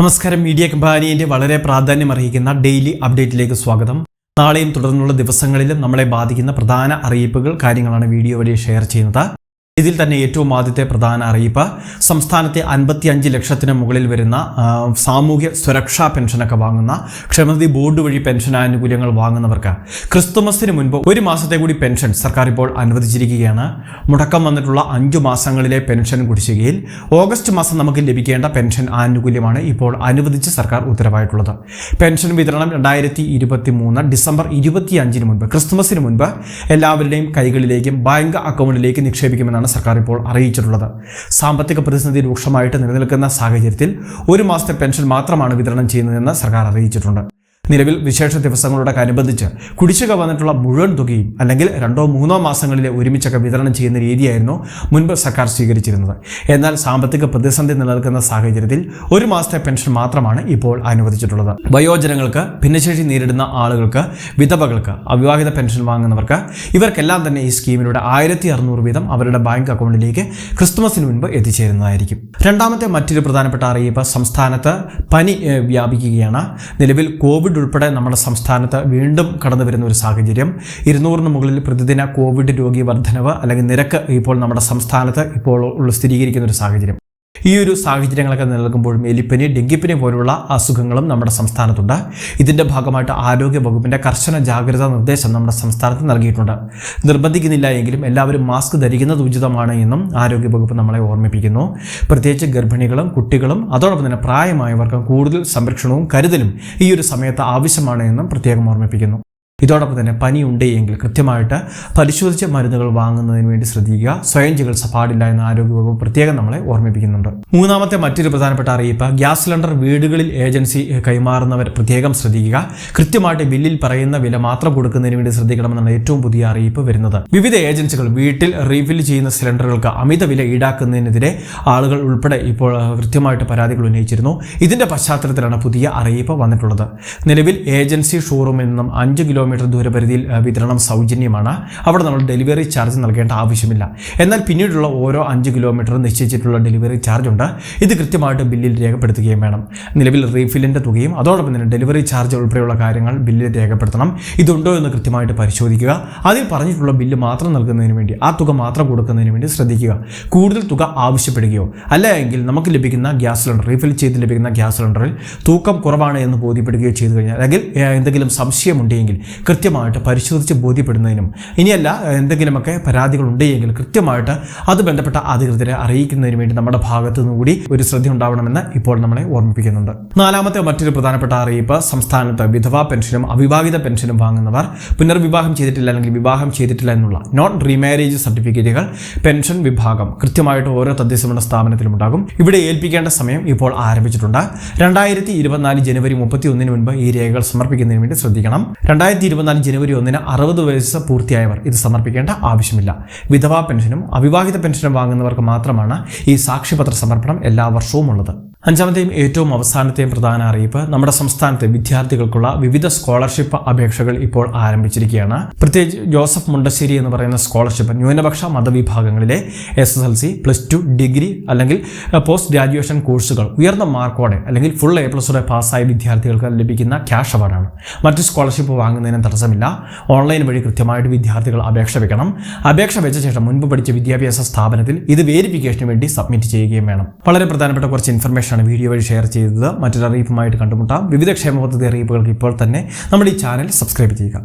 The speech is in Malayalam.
നമസ്കാരം. മീഡിയ കമ്പാനിയുടെ വളരെ പ്രാധാന്യം അറിയിക്കുന്ന ഡെയിലി അപ്ഡേറ്റിലേക്ക് സ്വാഗതം. നാളെയും തുടർന്നുള്ള ദിവസങ്ങളിലും നമ്മളെ ബാധിക്കുന്ന പ്രധാന അറിയിപ്പുകൾ കാര്യങ്ങളാണ് വീഡിയോ വഴി ഷെയർ ചെയ്യുന്നത്. ഇതിൽ തന്നെ ഏറ്റവും ആദ്യത്തെ പ്രധാന അറിയിപ്പ്. സംസ്ഥാനത്തെ അൻപത്തിയഞ്ച് ലക്ഷത്തിന് മുകളിൽ വരുന്ന സാമൂഹ്യ സുരക്ഷാ പെൻഷനൊക്കെ വാങ്ങുന്ന ക്ഷമതി ബോർഡ് വഴി പെൻഷൻ ആനുകൂല്യങ്ങൾ വാങ്ങുന്നവർക്ക് ക്രിസ്തുമസിന് മുൻപ് ഒരു മാസത്തെ കൂടി പെൻഷൻ സർക്കാർ ഇപ്പോൾ അനുവദിച്ചിരിക്കുകയാണ്. മുടക്കം വന്നിട്ടുള്ള അഞ്ചു മാസങ്ങളിലെ പെൻഷൻ കുടിശ്ശികയിൽ ഓഗസ്റ്റ് മാസം നമുക്ക് ലഭിക്കേണ്ട പെൻഷൻ ആനുകൂല്യമാണ് ഇപ്പോൾ അനുവദിച്ച് സർക്കാർ ഉത്തരവായിട്ടുള്ളത്. പെൻഷൻ വിതരണം രണ്ടായിരത്തി ഇരുപത്തി മൂന്ന് ഡിസംബർ മുൻപ് ക്രിസ്തുമസിന് മുൻപ് എല്ലാവരുടെയും കൈകളിലേക്കും ബാങ്ക് അക്കൗണ്ടിലേക്ക് നിക്ഷേപിക്കുമെന്നാണ് സർക്കാർ ഇപ്പോൾ അറിയിച്ചിട്ടുള്ളത്. സാമ്പത്തിക പ്രതിസന്ധി രൂക്ഷമായിട്ട് നിലനിൽക്കുന്ന സാഹചര്യത്തിൽ ഒരു മാസത്തെ പെൻഷൻ മാത്രമാണ് വിതരണം ചെയ്യുന്നതെന്ന് സർക്കാർ അറിയിച്ചിട്ടുണ്ട്. നിലവിൽ വിശേഷ ദിവസങ്ങളോടനുബന്ധിച്ച് കുടിശ്ശിക വന്നിട്ടുള്ള മുഴുവൻ തുകയും അല്ലെങ്കിൽ രണ്ടോ മൂന്നോ മാസങ്ങളിലെ ഒരുമിച്ചൊക്കെ വിതരണം ചെയ്യുന്ന രീതിയായിരുന്നു മുൻപ് സർക്കാർ സ്വീകരിച്ചിരുന്നത്. എന്നാൽ സാമ്പത്തിക പ്രതിസന്ധി നിലനിൽക്കുന്ന സാഹചര്യത്തിൽ ഒരു മാസത്തെ പെൻഷൻ മാത്രമാണ് ഇപ്പോൾ അനുവദിച്ചിട്ടുള്ളത്. വയോജനങ്ങൾക്ക് ഭിന്നശേഷി നേരിടുന്ന ആളുകൾക്ക് വിധവകൾക്ക് അവിവാഹിത പെൻഷൻ വാങ്ങുന്നവർക്ക് ഇവർക്കെല്ലാം തന്നെ ഈ സ്കീമിലൂടെ ആയിരത്തി അറുന്നൂറ് വീതം അവരുടെ ബാങ്ക് അക്കൗണ്ടിലേക്ക് ക്രിസ്തുമസിന് മുൻപ് എത്തിച്ചേരുന്നതായിരിക്കും. രണ്ടാമത്തെ മറ്റൊരു പ്രധാനപ്പെട്ട അറിയിപ്പ് സംസ്ഥാനത്ത് പനി വ്യാപിക്കുകയാണ്. നിലവിൽ കോവിഡ് ഉൾപ്പെടെ നമ്മുടെ സംസ്ഥാനത്ത് വീണ്ടും കടന്നു വരുന്ന ഒരു സാഹചര്യം. ഇരുന്നൂറിന് മുകളിൽ പ്രതിദിന കോവിഡ് രോഗി വർധനവ് അല്ലെങ്കിൽ നിരക്ക് ഇപ്പോൾ നമ്മുടെ സംസ്ഥാനത്ത് ഇപ്പോൾ സ്ഥിരീകരിക്കുന്ന ഒരു സാഹചര്യം. ഈ ഒരു സാഹചര്യങ്ങളൊക്കെ നിലനിൽക്കുമ്പോഴും എലിപ്പനി ഡെങ്കിപ്പനി പോലുള്ള അസുഖങ്ങളും നമ്മുടെ സംസ്ഥാനത്തുണ്ട്. ഇതിന്റെ ഭാഗമായിട്ട് ആരോഗ്യ വകുപ്പിന്റെ കർശന ജാഗ്രതാ നിർദ്ദേശം നമ്മുടെ സംസ്ഥാനത്ത് നൽകിയിട്ടുണ്ട്. നിർബന്ധിക്കുന്നില്ല എങ്കിലും എല്ലാവരും മാസ്ക് ധരിക്കുന്നത് ഉചിതമാണ് എന്നും ആരോഗ്യ വകുപ്പ് നമ്മളെ ഓർമ്മിപ്പിക്കുന്നു. പ്രത്യേകിച്ച് ഗർഭിണികളും കുട്ടികളും അതോടൊപ്പം തന്നെ പ്രായമായവർക്കും കൂടുതൽ സംരക്ഷണവും കരുതലും ഈ ഒരു സമയത്ത് ആവശ്യമാണ് എന്നും പ്രത്യേകം ഓർമ്മിപ്പിക്കുന്നു. ഇതോടൊപ്പം തന്നെ പനി ഉണ്ടെങ്കിൽ കൃത്യമായിട്ട് പരിശോധിച്ച മരുന്നുകൾ വാങ്ങുന്നതിന് വേണ്ടി ശ്രദ്ധിക്കുക. സ്വയം ചികിത്സ പാടില്ല എന്ന് ആരോഗ്യവകുപ്പ് പ്രത്യേകം നമ്മളെ ഓർമ്മിപ്പിക്കുന്നുണ്ട്. മൂന്നാമത്തെ മറ്റൊരു പ്രധാനപ്പെട്ട അറിയിപ്പ് ഗ്യാസ് സിലിണ്ടർ വീടുകളിൽ ഏജൻസി കൈമാറുന്നവർ പ്രത്യേകം ശ്രദ്ധിക്കുക. കൃത്യമായിട്ട് ബില്ലിൽ പറയുന്ന വില മാത്രം കൊടുക്കുന്നതിന് വേണ്ടി ശ്രദ്ധിക്കണമെന്നാണ് ഏറ്റവും പുതിയ അറിയിപ്പ് വരുന്നത്. വിവിധ ഏജൻസികൾ വീട്ടിൽ റീഫിൽ ചെയ്യുന്ന സിലിണ്ടറുകൾക്ക് അമിത വില ഈടാക്കുന്നതിനെതിരെ ആളുകൾ ഉൾപ്പെടെ ഇപ്പോൾ കൃത്യമായിട്ട് പരാതികൾ ഉന്നയിച്ചിരുന്നു. ഇതിന്റെ പശ്ചാത്തലത്തിലാണ് പുതിയ അറിയിപ്പ് വന്നിട്ടുള്ളത്. നിലവിൽ ഏജൻസി ഷോറൂമിൽ നിന്നും അഞ്ച് കിലോമീറ്റർ ദൂരപരിധിയിൽ വിതരണം സൗജന്യമാണ്. അവിടെ നമ്മൾ ഡെലിവറി ചാർജ് നൽകേണ്ട ആവശ്യമില്ല. എന്നാൽ പിന്നീടുള്ള ഓരോ അഞ്ച് കിലോമീറ്ററും നിശ്ചയിച്ചിട്ടുള്ള ഡെലിവറി ചാർജ് ഉണ്ട് ഇത് കൃത്യമായിട്ട് ബില്ലിൽ രേഖപ്പെടുത്തുകയും വേണം. നിലവിൽ റീഫില്ലിന്റെ തുകയും അതോടൊപ്പം തന്നെ ഡെലിവറി ചാർജ് ഉൾപ്പെടെയുള്ള കാര്യങ്ങൾ ബില്ലിൽ രേഖപ്പെടുത്തണം. ഇതുണ്ടോ എന്ന് കൃത്യമായിട്ട് പരിശോധിക്കുക. അതിൽ പറഞ്ഞിട്ടുള്ള ബില്ല് മാത്രം നൽകുന്നതിന് വേണ്ടി ആ തുക മാത്രം കൊടുക്കുന്നതിന് വേണ്ടി ശ്രദ്ധിക്കുക. കൂടുതൽ തുക ആവശ്യപ്പെടുകയോ അല്ലെങ്കിൽ നമുക്ക് ലഭിക്കുന്ന ഗ്യാസ് സിലിണ്ടർ റീഫിൽ ചെയ്ത് ലഭിക്കുന്ന ഗ്യാസ് സിലിണ്ടറിൽ തൂക്കം കുറവാണ് എന്ന് ബോധ്യപ്പെടുകയോ ചെയ്തു കഴിഞ്ഞാൽ അല്ലെങ്കിൽ എന്തെങ്കിലും സംശയമുണ്ടെങ്കിൽ കൃത്യമായിട്ട് പരിശോധിച്ച് ബോധ്യപ്പെടുന്നതിനും ഇനിയല്ല എന്തെങ്കിലുമൊക്കെ പരാതികൾ ഉണ്ടെങ്കിൽ കൃത്യമായിട്ട് അത് ബന്ധപ്പെട്ട അധികൃതരെ അറിയിക്കുന്നതിന് വേണ്ടി നമ്മുടെ ഭാഗത്തു നിന്നുകൂടി ഒരു ശ്രദ്ധ ഉണ്ടാവണമെന്ന് ഇപ്പോൾ നമ്മളെ ഓർമ്മിപ്പിക്കുന്നുണ്ട്. നാലാമത്തെ മറ്റൊരു പ്രധാനപ്പെട്ട അറിയിപ്പ് സംസ്ഥാനത്ത് വിധവാ പെൻഷനും അവിവാഹിത പെൻഷനും വാങ്ങുന്നവർ പുനർവിവാഹം ചെയ്തിട്ടില്ല അല്ലെങ്കിൽ വിവാഹം ചെയ്തിട്ടില്ല എന്നുള്ള നോൺ റീമാരേജ് സർട്ടിഫിക്കറ്റുകൾ പെൻഷൻ വിഭാഗം കൃത്യമായിട്ട് ഓരോ തദ്ദേശ സ്ഥാപനത്തിലും ഉണ്ടാകും. ഇവിടെ ഏൽപ്പിക്കേണ്ട സമയം ഇപ്പോൾ ആരംഭിച്ചിട്ടുണ്ട്. രണ്ടായിരത്തി ഇരുപത്തിനാല് ജനുവരി മുപ്പത്തി ഒന്നിന് മുൻപ് ഈ രേഖകൾ സമർപ്പിക്കുന്നതിന് വേണ്ടി ശ്രദ്ധിക്കണം. രണ്ടായിരത്തി ഇരുപത്തിനാല് ജനുവരി ഒന്നിന് അറുപത് വയസ്സ് പൂർത്തിയായവർ ഇത് സമർപ്പിക്കേണ്ട ആവശ്യമില്ല. വിധവാ പെൻഷനും അവിവാഹിത പെൻഷനും വാങ്ങുന്നവർക്ക് മാത്രമാണ് ഈ സാക്ഷ്യപത്ര സമർപ്പണം എല്ലാ വർഷവും ഉള്ളത് അഞ്ചാമത്തെയും ഏറ്റവും അവസാനത്തെയും പ്രധാന അറിയിപ്പ് നമ്മുടെ സംസ്ഥാനത്തെ വിദ്യാർത്ഥികൾക്കുള്ള വിവിധ സ്കോളർഷിപ്പ് അപേക്ഷകൾ ഇപ്പോൾ ആരംഭിച്ചിരിക്കുകയാണ്. പ്രത്യേകിച്ച് ജോസഫ് മുണ്ടശ്ശേരി എന്ന് പറയുന്ന സ്കോളർഷിപ്പ് ന്യൂനപക്ഷ മതവിഭാഗങ്ങളിലെ S S L C plus two degree അല്ലെങ്കിൽ പോസ്റ്റ് ഗ്രാജുവേഷൻ കോഴ്സുകൾ ഉയർന്ന മാർക്കോടെ അല്ലെങ്കിൽ ഫുൾ എ പ്ലസോടെ പാസ്സായ വിദ്യാർത്ഥികൾക്ക് ലഭിക്കുന്ന ക്യാഷ് അവാർഡാണ് മറ്റ് സ്കോളർഷിപ്പ് വാങ്ങുന്നതിന് തടസ്സമില്ല. ഓൺലൈൻ വഴി കൃത്യമായിട്ട് വിദ്യാർത്ഥികൾ അപേക്ഷ വെക്കണം. അപേക്ഷ വെച്ച ശേഷം മുൻപ് പഠിച്ച വിദ്യാഭ്യാസ സ്ഥാപനത്തിൽ ഇത് വേരിഫിക്കേഷന് വേണ്ടി സബ്മിറ്റ് ചെയ്യുകയും വേണം. വളരെ പ്രധാനപ്പെട്ട കുറച്ച് ഇൻഫർമേഷനാണ് വീഡിയോ വഴി ഷെയർ ചെയ്തത്. മറ്റൊരു അറിയിപ്പുമായിട്ട് കണ്ടുമുട്ടാം. വിവിധ ക്ഷേമ പദ്ധതി അറിയിപ്പുകൾക്ക് ഇപ്പോൾ തന്നെ നമ്മുടെ ഈ ചാനൽ സബ്സ്ക്രൈബ് ചെയ്യുക.